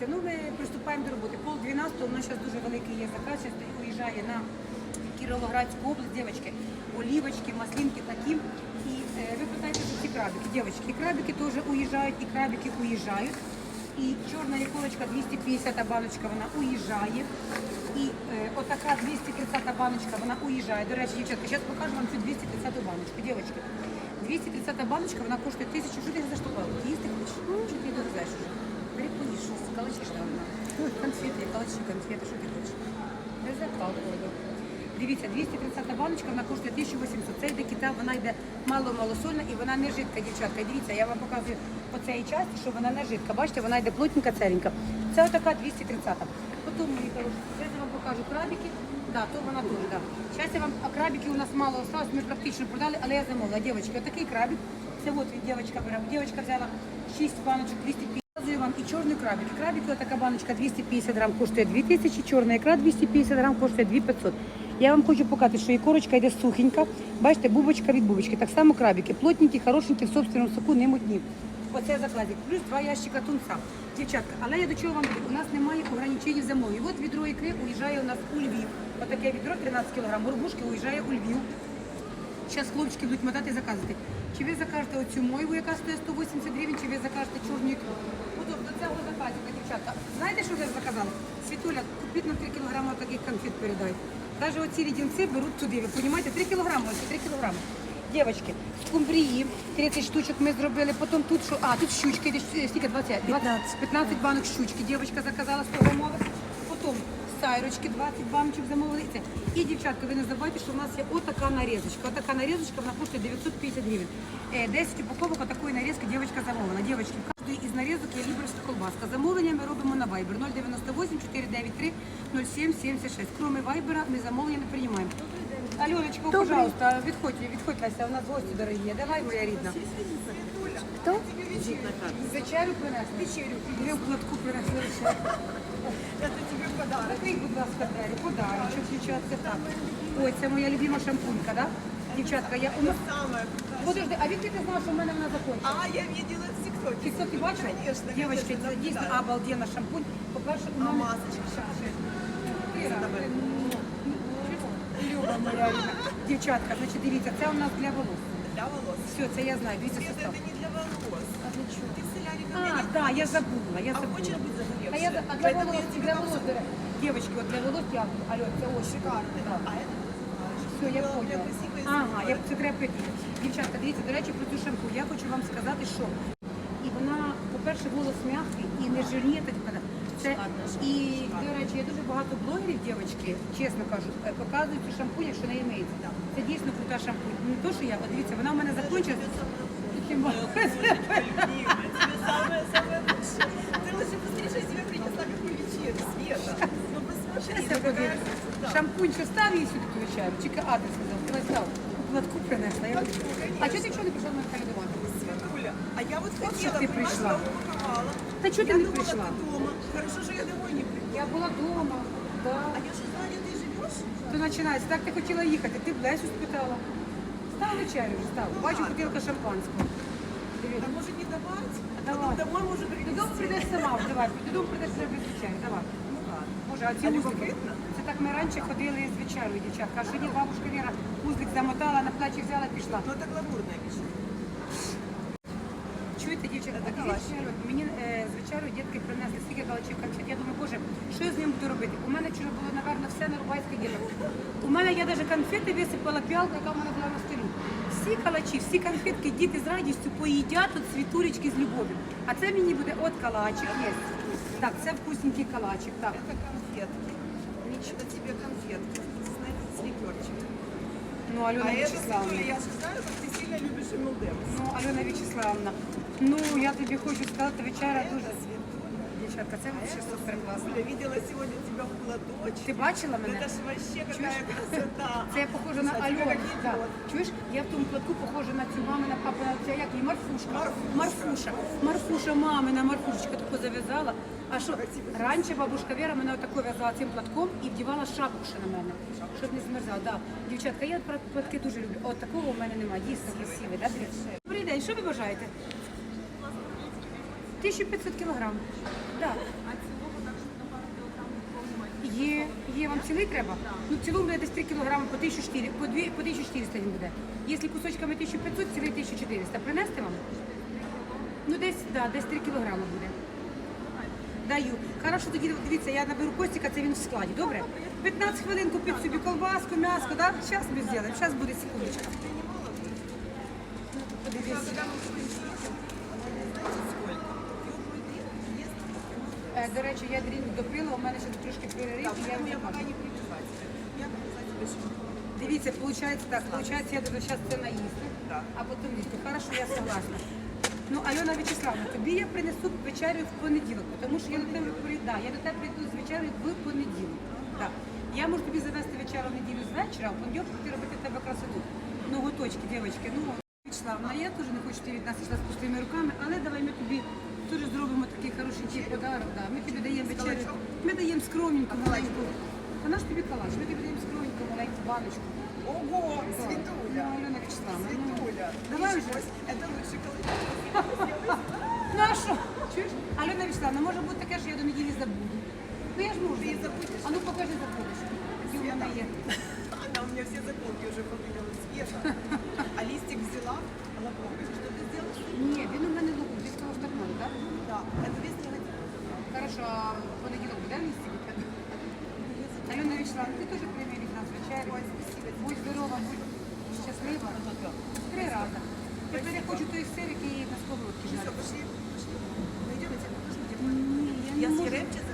дивіться, ну ми приступаємо до роботи. Пол 12 у нас зараз дуже великий є заказ, зараз уїжджає на Кіровоградську область, дівчатки, олівочки, маслинки такі. І е, ви питаєте за ці крабики, дівчатки. Крабики теж уїжджають, і крабики уїжджають. І чорна іколочка 250 баночка, вона уїжджає. І е, отака 230 баночка, вона уїжджає. До речі, дівчатка, зараз покажу вам цю 230 баночку, дівчатки. 230 баночка, вона коштує тисячу. Що ти заштопала? Їсти хочеш? Чи ти дорозаєш уже? Бери поїж, щось. Конфети, калачі, конфети, що ти хочеш? Закалку. Дивіться, 230 баночка, вона коштує 1800. Це йде кита, вона йде мало-малосольна і вона не жидка, дівчатка. Дивіться, я вам показую по цій часті, що вона не жидка. Бачите, вона йде плотненька, царенька. Це отака 230. Потім, мої хороші, зараз я вам покажу крабики. Да, то вона теж, да. Зараз я вам, а крабики у нас мало осталось, ми практично продали, але я замовила. Дівчатки, отакий крабик. Це от від дівчатка бере. Дівчатка взяла 6 баночок 250. Показую вам і чорний крабик. Крабик, така баночка 250 грам коштує 2000, чорна ікра 250 грам коштує 2500. Я вам хочу показати, що і корочка йде сухенька. Бачите, бубочка від бубочки. Так само крабики. Плотненькі, хорошенькі, в собственному соку, не мутні. Оце закладик. Плюс два ящика тунца. Дівчатка, але я до чого вам кажу? У нас немає ограничень замові. От відро ікри уїжджає у нас у Львів. Отаке відро 13 кг. Горбушки уїжджає у Львів. Зараз хлопчики будуть мотати заказувати. Чи ви закажете оцю мойву, яка стоїть 180 гривень, чи ви закажете ікру? От до цього заказика, дівчатка. Знаєте, що я заказала? Світуля, купіть на 3 кг таких конфет передай. Навіть оці лідінці беруть туди, ви розумієте? 3 кг, ось 3 кг. Дівчатки, скумбрії, 30 штучок ми зробили, потім тут що, а, тут щучки, е, скільки, 20? 15. 15 банок щучки, дівчатка заказала 100 грамових. Сайрочки, 20 баночок замовили. І дівчатка, ви не забувайте, що в нас є отака нарізочка. Отака нарізочка, вона коштує 950 гривень. Е, 10 упаковок такої нарізки дівчатка замовила. Дівчатки, в кожній із нарізок є ліберська колбаска. Замовлення ми робимо на Viber 098 493 0776. Кроме Viber ми замовлення не приймаємо. Альоночка, пожалуйста, відходь, відходь, Леся, у нас гості дорогі. Давай, моя рідна. Хто? Вечерю принесли? Вечерю. Дві платку принесли. Это тебе подарок. Такий, будь ласка, двері, подарочок, дівчатка, так. Ой, це моя любима шампунька, да? Дівчатка, я у нас... Самое. Подожди, а відки ти знала, що в мене вона закончила? А, я видела в ТикТоке. Тікток ти бачила? Конечно, Дівчатки, конечно, це дійсно да. обалденна шампунь. По-перше, у А мене... масочка? Іра, ти, ну, Люба моя. Дівчатка, значить, дивіться, це у нас для волос. Для волос. Все, це я знаю, дивіться Нет, состав. это не для волос. А для чого? А, мне не да, я ходишь. забула, я А забула. хочешь быть А, я, загоревшей? а для Поэтому волос, я тебе для там волос, всё- девочки, вот для волос я, алло, це очень Шикарный. Да. А это Все, я Было поняла. прям красиво и Ага, я здорово. це треба пити. Дівчатка, дивіться, до речі, про цю шампу. Я хочу вам сказати, що і вона, по-перше, волос м'який і не жирніє, так вона. Це і, до речі, є дуже багато блогерів, дівчатки, чесно кажу, е, показують цю шампунь, якщо не імеється. Це дійсно крута шампунь. Не то, що я, от дивіться, вона в мене закінчилась. Тільки мало. любимая, тебе самое-самое лучшее. Ты лучше быстрее, что я тебе принесла какую вечерю, Света. Ну посмотри, Щас я какая подивлюсь. красота. Шампунь, що став її сюди включаю? Тільки адрес сказав. Ти став. Платку принесла. Я... Платку, конечно. А чого ти чого не прийшла на калідувати? Светуля, а я вот что хотела, ты понимаешь, пришла? я упаковала. Да что ты я не думала, пришла? ты дома. Хорошо, что я домой не пришла. Я була вдома. Да. А я же знаю, где ты живешь. То починається. Так ти хотіла їхати, ти б Лесю спитала. Став вечерю вже, став. Бачу, бутилка шампанського. А Дивіться. может не давать? Давай. Потом домой прийти. Додому прийдеш сама, давай. Додому прийдеш себе без давай. Ну ладно. Боже, а ці А любопитно? Це так ми раніше ходили з вечерою, дівчатка. А сьогодні бабушка Віра узлик замотала, на плечі взяла, пішла. Ну так гламурная вещь. Чуєте, дівчата, Це так калач. вечерю. Мені е, з вечерою дітки принесли стільки калачів конфет. Я думаю, боже, що я з ним буду робити? У мене вчора було, напевно, все на рубайське діло. У мене я навіть конфети висипала п'ялку, яка в мене була на столі. Всі калачі, всі конфетки діти з радістю поїдять от світулечки з любов'ю. А це мені буде от калачик є. Так, це вкусненький калачик. Так. Это конфетки. Это тебе конфетки с, с ликерчиком. Ну, А Альона это, Вячеславовна. Светуля, я же знаю, как ты сильно любишь МЛДМС. Ну, Альона Вячеславовна. Ну, я тобі хочу сказати, вечеря дуже. Дівчатка, це взагалі супер класно. Оля, видела сегодня тебя в платочке. Ти бачила мене? Это ж вообще какая красота. Це я похожа на А Альону. какие Да. Чуєш, я в тому платку похожа на цю мамина папа, на ця як її, Марфушка. Марфушка. Марфуша. Марфуша, мамина Марфушечка таку зав'язала. А що, раніше бабушка Вера мене отако в'язала цим платком і вдівала шапку ще на мене, щоб не змерзала. Да. Дівчатка, я платки дуже люблю. От такого в мене немає. Дійсно красивий. Да? дивіться? Добрий день, що ви бажаєте? 1500 кілограм. Так. А цілого так, що на пару кілограмів немає? Є, є, вам цілий треба? Ну, в цілому буде десь 3 кілограми по 1400, по, 2, по 1400 він буде. Якщо кусочками 1500, цілий 1400. Принести вам? Ну, десь, да, десь 3 кілограми буде. Даю. Хорошо, тоді дивіться, я наберу костика, це він в складі, добре? 15 хвилин купіть собі колбаску, м'ясо, так? Да? Зараз ми зробимо, зараз буде секундочка. Подивіться. До речі, я дрінку допила, у мене ще трошки перерив, і я пока не. Я обязательно. Дивіться, виходить так, виходить, я буду зараз це наїсти, а потім їсти. Хорошо, я согласна. Ну, Альона Вячеславна, тобі я принесу вечерю в понеділок, тому що я до тебе прийду, да, я до тебе прийду з вечерею в понеділок. Так. Я можу тобі завести вечерю в неділю з вечора, а в понеділок ти робити в тебе красоту. Ноготочки, дівчатки, ну, Вячеславна, я теж не хочу ти від нас йшла з пустими руками, але давай ми тобі теж зробимо такий хороший подарок. Да. Ми тобі даємо вечерю, ми даємо скромненьку, маленьку. Та наш тобі калач, ми тобі даємо скромненьку, маленьку баночку. Ого, Ну, Светуля. Альона Вячеславна, ну, давай уже. Это лучший коллег. Ну а що? Чуєш? Альона Вячеславна, може бути таке, що я до неділі забуду. Ну я ж можу. Ти забудеш? А ну покажи забудеш. Які в мене є. Она у меня все заколки уже повыдала Света. А листик взяла, она Три рази. Тепер я хочу той сир, який на сковородці жарить. пошли, пошли. Мы идем, я не Ні, я не Я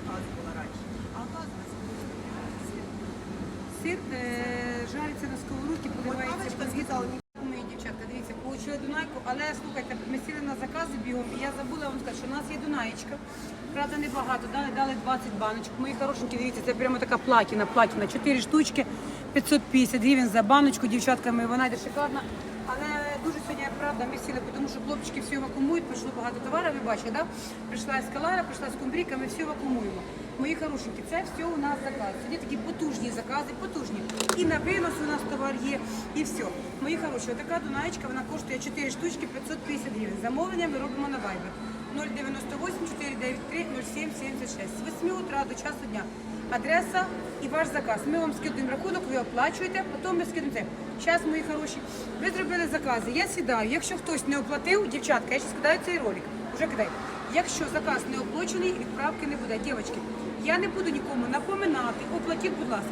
баночок. Мої хорошенькі, дивіться, це прямо така платіна, платіна. 4 штучки, 550 гривень за баночку, дівчатками, вона йде шикарна. Але дуже сьогодні, правда, ми сіли, тому що хлопчики все вакуумують, прийшло багато товару, ви бачите, да? Прийшла ескалара, прийшла скумбрійка, ми все вакуумуємо. Мої хорошенькі, це все у нас заказ. Сьогодні такі потужні закази, потужні. І на винос у нас товар є, і все. Мої хороші, така дунаєчка, вона коштує 4 штучки 550 гривень. Замовлення ми робимо на Viber 098 493 0776 з 8 утра до часу дня. Адреса і ваш заказ. Ми вам скидуємо рахунок, ви оплачуєте, потім ми скидуємо це. Зараз, мої хороші, ви зробили закази. Я сідаю. Якщо хтось не оплатив, дівчатка, я ще скидаю цей ролик. Уже кидай. Якщо заказ не оплачений, відправки не буде. Дівчатки, я не буду нікому напоминати, оплатіть, будь ласка.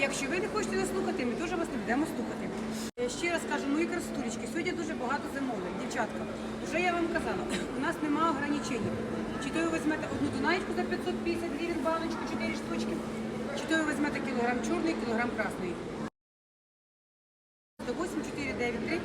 Якщо ви не хочете нас слухати, ми дуже вас не будемо слухати. Ще раз кажу, мої красотулечки, сьогодні дуже багато замовлень. Дівчатка, вже я вам казала, у нас немає ограничень. Чи то ви візьмете одну дунаєчку за 550 гривень баночку, 4 штучки, чи то ви візьмете кілограм чорної, кілограм красної. 108 493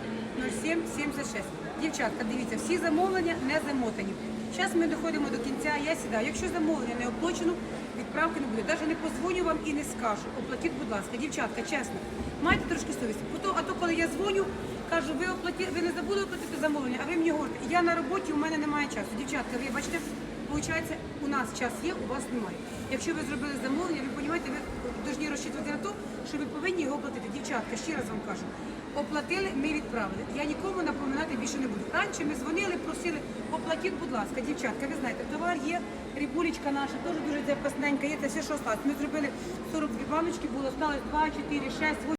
07 76. Дівчатка, дивіться, всі замовлення не замотані. Зараз ми доходимо до кінця, я сідаю. Якщо замовлення не оплачено, відправки не буде. Навіть не позвоню вам і не скажу. Оплатіть, будь ласка, дівчатка, чесно. Майте трошки совісті. А то коли я дзвоню, кажу, ви оплаті, ви не забули оплатити замовлення, а ви мені говорите, я на роботі, у мене немає часу. Дівчатка, ви бачите, виходить, у нас час є, у вас немає. Якщо ви зробили замовлення, ви розумієте, ви повинні розчитувати на те, що ви повинні його оплатити. Дівчатка, ще раз вам кажу. Оплатили, ми відправили. Я нікому напоминати більше не буду. Раніше ми дзвонили, просили, оплатіть, будь ласка, дівчатка, ви знаєте, товар є, рибулечка наша, теж дуже це вкусненька, є це все, що осталось. Ми зробили 42 баночки, було осталось 2, 4, 6, 8.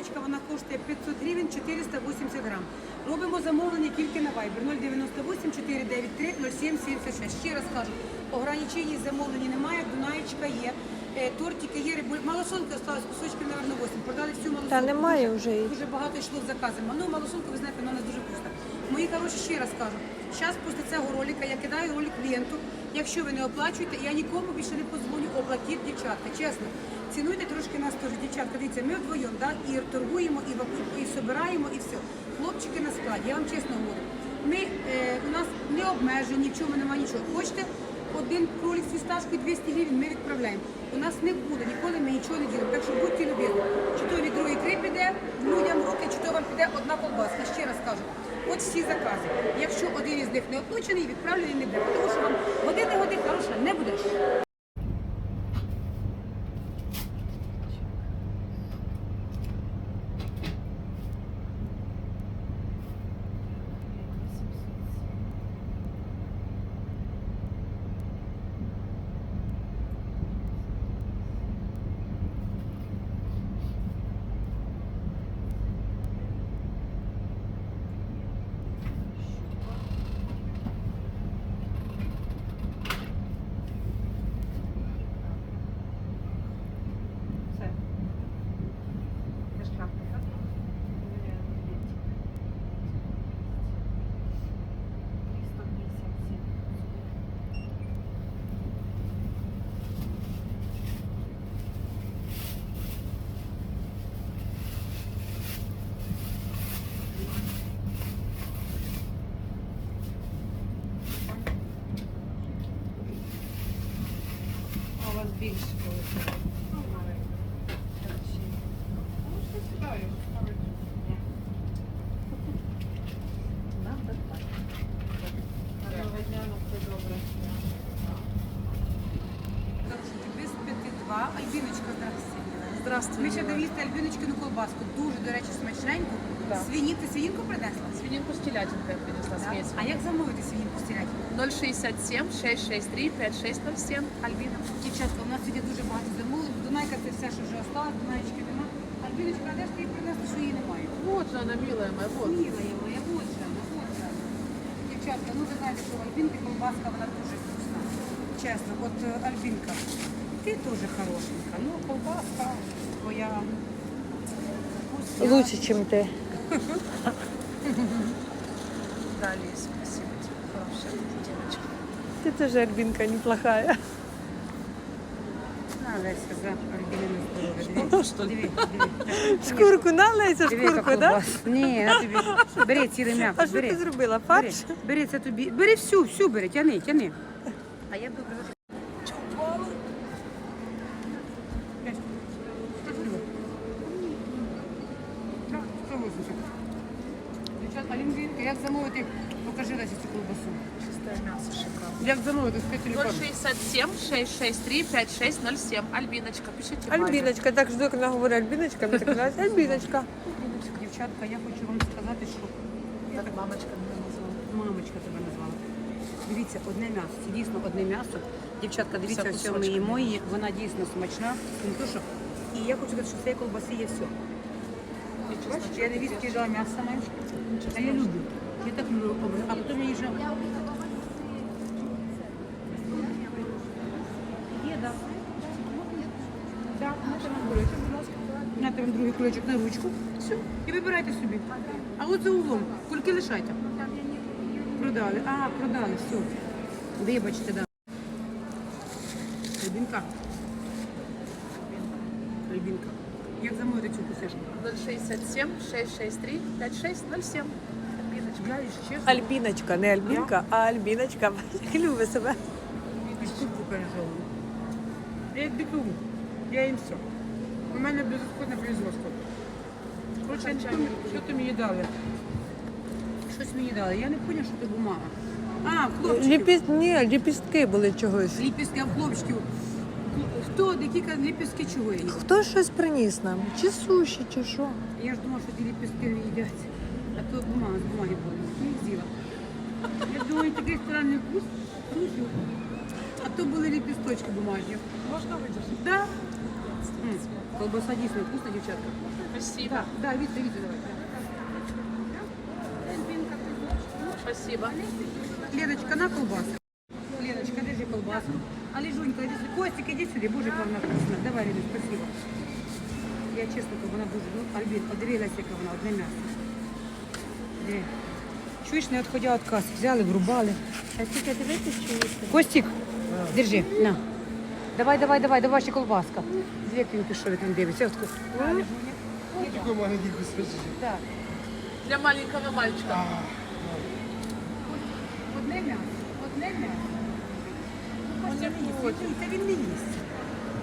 Рибулечка, вона коштує 500 гривень, 480 грам. Робимо замовлення тільки на Viber 098 493 0776. Ще раз кажу, ограничень замовлення немає, Дунаєчка є, е, тортики є, малосолки осталось кусочків, мабуть, 8. Продали всю малосолку. Та немає вже її. Дуже багато йшло в закази. Ну, малосолку, ви знаєте, вона у нас дуже вкусна. Мої хороші, ще раз кажу, зараз після цього ролика я кидаю ролик клієнту. Якщо ви не оплачуєте, я нікому більше не позвоню, оплатіть, дівчатка, чесно. Цінуйте трошки нас теж, дівчатка. Дивіться, ми вдвоєм, да, і торгуємо, і, вак- і собираємо, і все. Хлопчики на складі, я вам чесно говорю. Ми, е, у нас не обмежені, в чому немає нічого. Хочете один кролик з фісташкою 200 гривень, ми відправляємо. У нас не буде, ніколи ми нічого не ділимо. Так що будьте любезні. Чи то від три піде людям руки, чи то вам піде одна колбаска. Ще раз кажу. От всі закази. Якщо один із них не оплачений, відправлений не буде. Тому що вам години годи хороша не будеш. вас більше виходить. Гарного дня, на все добре. Без п'яти два. Альбіночка, здравствуйте. Здравствуй. Ми ще довізти Альбіночкину колбаску. Дуже, до речі, смачненьку. Да. Свині, ти свинінку принесла? Свининку с телятинкой принесла Так. смесь. А як замовити свинінку стирати? 067 663 5607 Альбина. Дівчатка, у нас сьогодні дуже багато замовлень. Дунайка це все, що вже осталось, Дунаєчки нема. Альбіночка, а де ж ти її принесла, що її немає? Вот же она, милая моя, вот. Міла я моя, вот же, вона, вот же. Дівчатка, ну ви знаєте, що в Альбінки колбаска, вона дуже вкусна. Чесно, от е, Альбінка, ти теж хорошенька. Ну, колбаска твоя. вкусняшка. Лучше, чем ты. Да, Лиз, спасибо тебе, хорошая девочка. Ты тоже, Альбинка, неплохая. На, Леся, за. Что? Диви, диви. Шкурку на, Леся, шкурку, да? Ні, на тобі. Бери цілий м'яко, А що бери. ти зробила? Бери, Фарш? бери це тобі. Бери всю, всю бери, тяни, тяни. А я буду приготувати. Так, 180. Дівчат, як замовити? Покажи Лесі цю колбасу. Чистое мясо шикарно. Як замовити? Скажи телефон. 067 663 5607 Альбиночка, пишите. Валя. Альбіночка, так жду, як вона говорить Альбіночка, мені так казалось, Альбіночка. Дівчатка, я хочу вам сказати, що Так мамочка меня назвала. мамочка тебе назвала. Дивіться, одне м'ясо. Це дійсно одне м'ясо. Дівчатка, дивіться, Все все ми кусочками. їмо її. Вона дійсно смачна. Не то, що... І я хочу сказати, що в цієї колбаси є все. Я не віскі м'ясо менше. А я люблю. Так люблю. А потім я їжджу. Є, так. Так, на тебе другий кулечок на ручку. Все. І вибирайте собі. А от за углом. Кульки лишайте. Продали. А, продали, все. Вибачте, да. Альбінка. Альбінка. Як замовити цю кусешку? 067 663 5607 Альбиночка. Чесно. Альбіночка, не Альбінка, а Альбіночка. Любить себе. Штуку пережовую. Я як біту. Я їм все. У мене безрозходне производство. Короче, я що ти мені дали? Щось мені дали. Я не поняла, що це бумага. А, хлопчиків. Ліпіст... Ні, ліпістки були чогось. Ліпістки, а хлопчиків. Хто, які ка- ліпістки чого їдять? Хто щось приніс нам? Чи суші, чи що? Я ж думала, що ті ліпістки не їдять. А то бумага з бумаги була. Я такий странний вкус. Слушай, А то були ліпісточки бумажні. Можно выдержать? Да? М, Колбаса дійсно вкусна, дівчатка. Спасибо. Так, да, Віта, Віта, давай. Спасибо. Леночка, на колбаску. Леночка, держи колбаску. А Лежунька, иди сюда. Костик, иди сюда, боже, как она вкусна. Давай, Леночка, спасибо. Я чесно, как вона дуже, ну, Альбін, подивилася, яка вона, одне м'ясо. Диви. Чуєш, не відходя від каси, взяли, врубали. А тільки дивитись, чи їсти? Костик, держи, на. Давай, давай, давай, давай ще колбаска. Дві він пішов, як він дивиться. Ось таку. Такой маленький кусочек. Так. Для маленького мальчика. Одне м'ясо, одне м'ясо. Он не хочет. Це він не їсть.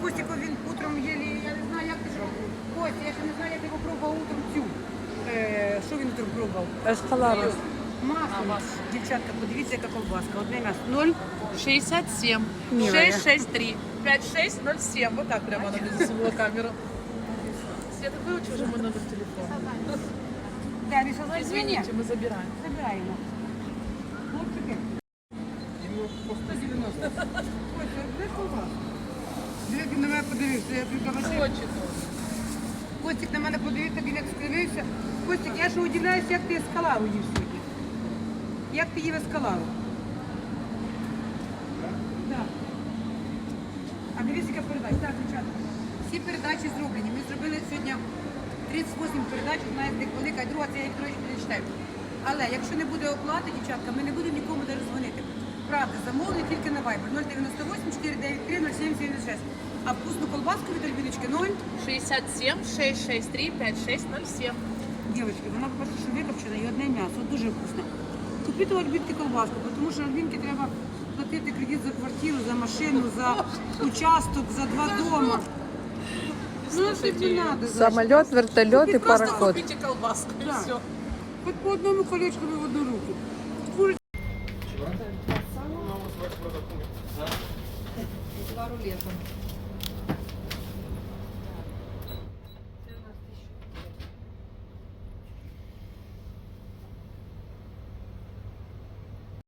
Костіко він утром єлі, я не знаю, як ти ж. Костя, я ще не знаю, як ти попробував утром цю. Е, що він утром пробував? Ескалабус. Масло. А, масло. Дівчатка, подивіться, яка колбаска. Одне м'ясо. Ноль. 67 Милая. 663 5607. Вот так прямо она мне засунула камеру. Света, выучи уже мой номер телефона. Да, він сказав, Извините, мы забираем. Забираємо. Хлопчики. 190. Костя, де колбаска? Диви, він на мене подивився, я тобі кажу, Хочет он. Костик на мене подивився, він як скривився. Костик, я ж удивляюся, як ти ескалару їв сьогодні. Як ти їв ескалару? Да. А дивіться, яка передача. Так, дівчата, всі передачі зроблені. Ми зробили сьогодні 38 передач, одна з них велика, і друга це я їх трошки не читаю. Але якщо не буде оплати, дівчатка, ми не будемо нікому навіть дзвонити. Правда, замовлення тільки на Viber 098 493 0776. А вкусну колбаску від Альбіночки 0. 67 663 5607. Дівчатки, вона перше, що викопчена і одне м'ясо, дуже вкусно. Купіть у Альбінки колбаску, тому що Альбінки треба платити кредит за квартиру, за машину, за участок, за два дома. Ну, що тобі надо? Самоліт, вертольот і Просто пароход. купите колбаску і Да. все. Хоч по одному колечку в одну руку.